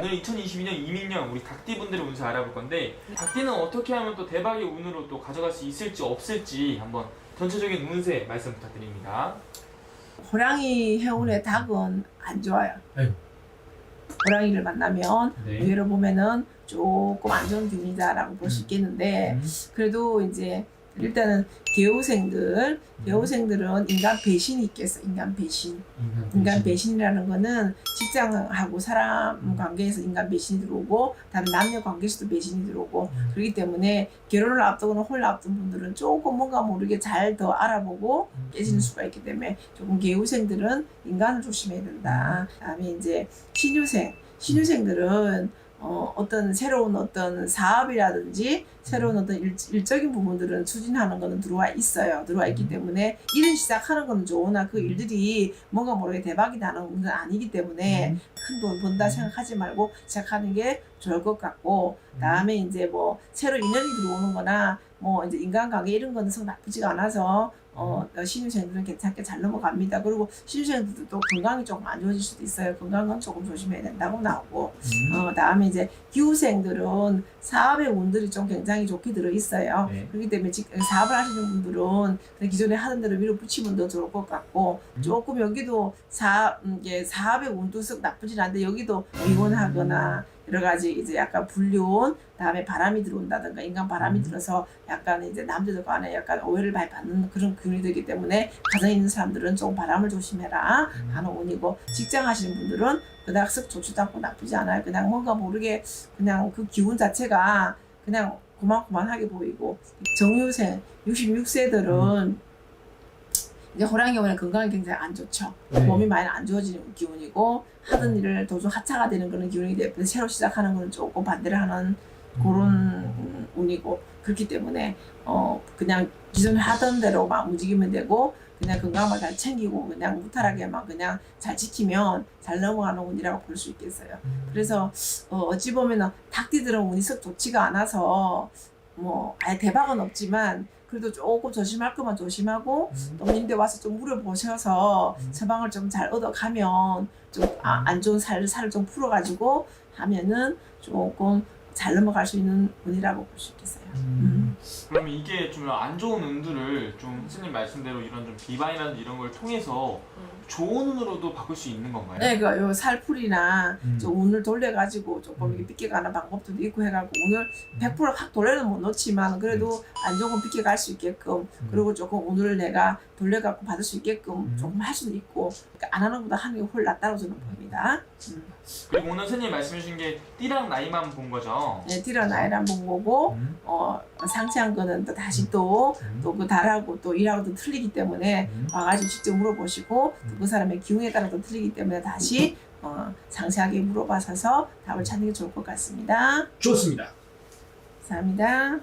오늘 2022년 이민년 우리 닭띠 분들의 운세 알아볼 건데 닭띠는 어떻게 하면 또 대박의 운으로 또 가져갈 수 있을지 없을지 한번 전체적인 운세 말씀 부탁드립니다. 호랑이 해운의 닭은 안 좋아요. 아이고. 호랑이를 만나면 네. 의외로 보면은 조금 안 좋은 기운이다라고 볼 수 있겠는데 음. 그래도 이제 일단은 개우생들 개우생들은 인간 배신이 있겠어 인간 배신 인간 배신이라는 거는 직장하고 사람 관계에서 인간 배신이 들어오고 다른 남녀 관계에서도 배신이 들어오고 음. 그렇기 때문에 결혼을 앞두거나 홀을 앞둔 분들은 조금 뭔가 모르게 잘 더 알아보고 음. 깨지는 수가 있기 때문에 조금 개우생들은 인간을 조심해야 된다. 그다음에 이제 신유생 신유생들은 어, 어떤 새로운 어떤 사업이라든지 새로운 어떤 일, 일적인 부분들은 추진하는 거는 들어와 있어요. 들어와 있기 음. 때문에 일을 시작하는 거는 좋으나 그 일들이 뭔가 모르게 대박이 나는 건 아니기 때문에 음. 큰돈 번다 생각하지 말고 시작하는 게 좋을 것 같고 음. 다음에 이제 뭐 새로 인연이 들어오는 거나 뭐 이제 인간관계 이런 거는 성 나쁘지가 않아서 어 신유생들은 괜찮게 잘 넘어갑니다. 그리고 신유생들도 또 건강이 조금 안 좋아질 수도 있어요. 건강은 조금 조심해야 된다고 나오고 음. 어 다음에 이제 기후생들은 사업의 운들이 좀 굉장히 좋게 들어 있어요. 네. 그렇기 때문에 직- 사업을 하시는 분들은 기존에 하던 대로 밀어붙이면 더 좋을 것 같고 음. 조금 여기도 사 음, 이게 사업의 운도 썩 나쁘진 않은데 여기도 이혼하거나 여러 가지 이제 약간 불륜 다음에 바람이 들어온다든가 인간 바람이 음. 들어서 약간 이제 남자들 간에 약간 오해를 많이 받는 그런 기운이 되기 때문에 가정에 있는 사람들은 조금 바람을 조심해라 음. 하는 운이고 직장 하시는 분들은 그닥 썩 좋지도 않고 나쁘지 않아요. 그냥 뭔가 모르게 그냥 그 기운 자체가 그냥 고만고만하게 보이고 정유생 66세들은 이제 호랑이 오면 건강이 굉장히 안 좋죠. 네. 몸이 많이 안 좋아지는 기운이고 하던 일을 도중 하차가 되는 그런 기운이 되고 새로 시작하는 거는 조금 반대를 하는 그런 음, 운이고 그렇기 때문에 어 그냥 기존에 하던 대로만 움직이면 되고 그냥 건강만 잘 챙기고 그냥 무탈하게만 그냥 잘 지키면 잘 넘어가는 운이라고 볼 수 있겠어요. 음. 그래서 어, 어찌 보면은 닭띠들은 운이 썩 좋지가 않아서 뭐 아예 대박은 없지만 그래도 조금 조심할 것만 조심하고 음. 또 님들 와서 좀 물어보셔서 음. 처방을 좀 잘 얻어가면 좀 안 좋은 살, 살을 좀 풀어가지고 하면은 조금 잘 넘어갈 수 있는 운이라고 볼 수 있겠어요. 음. 그러면 이게 좀 안 좋은 운들을 좀 선생님 말씀대로 이런 좀 비반이라든지 이런 걸 통해서 좋은 운으로도 바꿀 수 있는 건가요? 네, 그요 살풀이나 음. 좀 운을 돌려가지고 조금 이렇게 빗겨가는 방법도 있고 해갖고 운을 100%확 돌려는 못 놓지만 그래도 안 좋은 건 빗겨갈 수 있게끔 음. 그리고 조금 운을 내가 돌려갖고 받을 수 있게끔 음. 조금 할 수도 있고 그러니까 안 하는 것보다 하는 게훨 낫다고 저는 봅니다. 음. 그리고 오늘 선생님 말씀해 주신 게 띠랑 나이만 본 거죠? 네, 딜어나이란 본 거고 음. 어, 상세한 거는 또 다시 또 음. 또 그 달하고 또 일하고 또 틀리기 때문에 음. 와가지고 직접 물어보시고 또 음. 그 사람의 기운에 따라 또 틀리기 때문에 다시 어, 상세하게 물어봐서 답을 찾는 게 좋을 것 같습니다. 좋습니다. 감사합니다.